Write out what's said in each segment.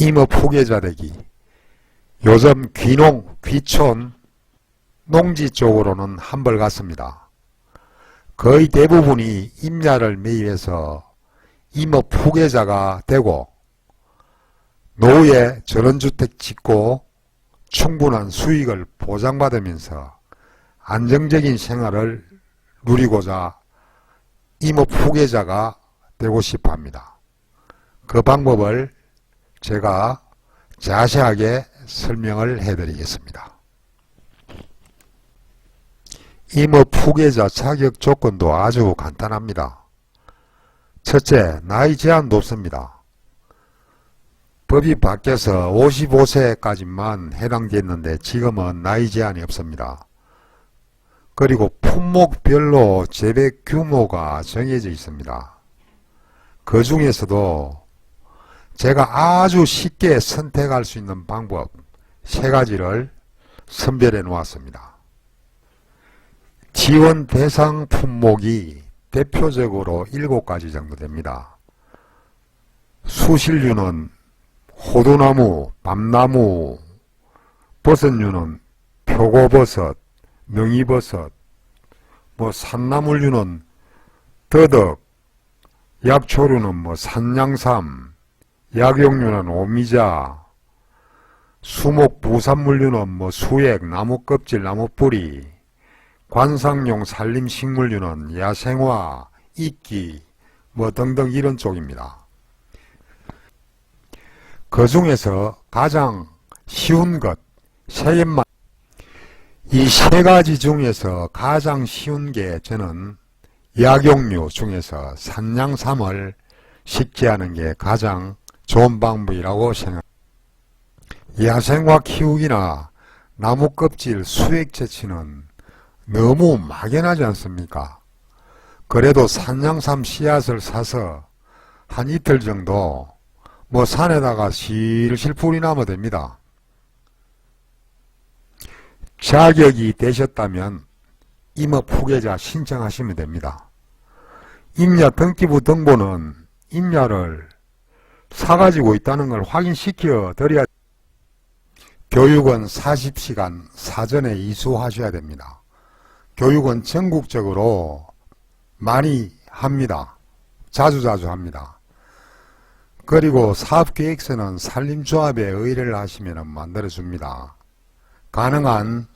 임업 후계자 되기 요즘 귀농, 귀촌, 농지 쪽으로는 한벌 같습니다. 거의 대부분이 임야를 매입해서 임업 후계자가 되고 노후에 전원주택 짓고 충분한 수익을 보장받으면서 안정적인 생활을 누리고자 임업 후계자가 되고 싶어 합니다. 그 방법을 제가 자세하게 설명을 해드리겠습니다. 임업 후계자 자격 조건도 아주 간단합니다. 첫째, 나이 제한도 없습니다. 법이 바뀌어서 55세까지만 해당됐는데 지금은 나이 제한이 없습니다. 그리고 품목별로 재배 규모가 정해져 있습니다. 그 중에서도 제가 아주 쉽게 선택할 수 있는 방법 세 가지를 선별해 놓았습니다. 지원 대상 품목이 대표적으로 7가지 정도 됩니다. 수실류는 호두나무, 밤나무, 버섯류는 표고버섯, 명이버섯, 뭐 산나물류는 더덕, 약초류는 뭐 산양삼, 약용류는 오미자, 수목 부산물류는 뭐 수액, 나무 껍질, 나무 뿌리, 관상용 산림 식물류는 야생화, 이끼, 뭐 등등 이런 쪽입니다. 그 중에서 가장 쉬운 것, 세 개만, 이 세 가지 중에서 가장 쉬운 게 저는 약용류 중에서 산양삼을 쉽게 하는 게 가장 좋은 방법이라고 생각합니다. 야생화 키우기나 나무 껍질 수액 채취는 너무 막연하지 않습니까? 그래도 산양삼 씨앗을 사서 한 이틀 정도 뭐 산에다가 실실 풀이 나면 됩니다. 자격이 되셨다면 임업 후계자 신청하시면 됩니다. 임야 등기부 등본은 임야를 사가지고 있다는 걸 확인시켜 드려야 교육은 40시간 사전에 이수하셔야 됩니다. 교육은 전국적으로 많이 합니다. 자주자주 합니다. 그리고 사업계획서는 산림조합에 의뢰를 하시면 만들어줍니다. 가능한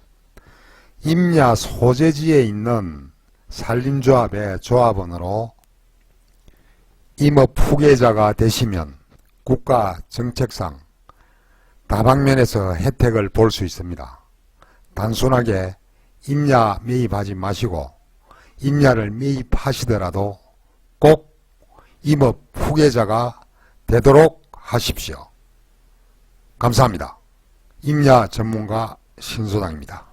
임야 소재지에 있는 산림조합의 조합원으로 임업 후계자가 되시면 국가 정책상 다방면에서 혜택을 볼 수 있습니다. 단순하게 임야 매입하지 마시고 임야를 매입하시더라도 꼭 임업 후계자가 되도록 하십시오. 감사합니다. 임야 전문가 신소장입니다.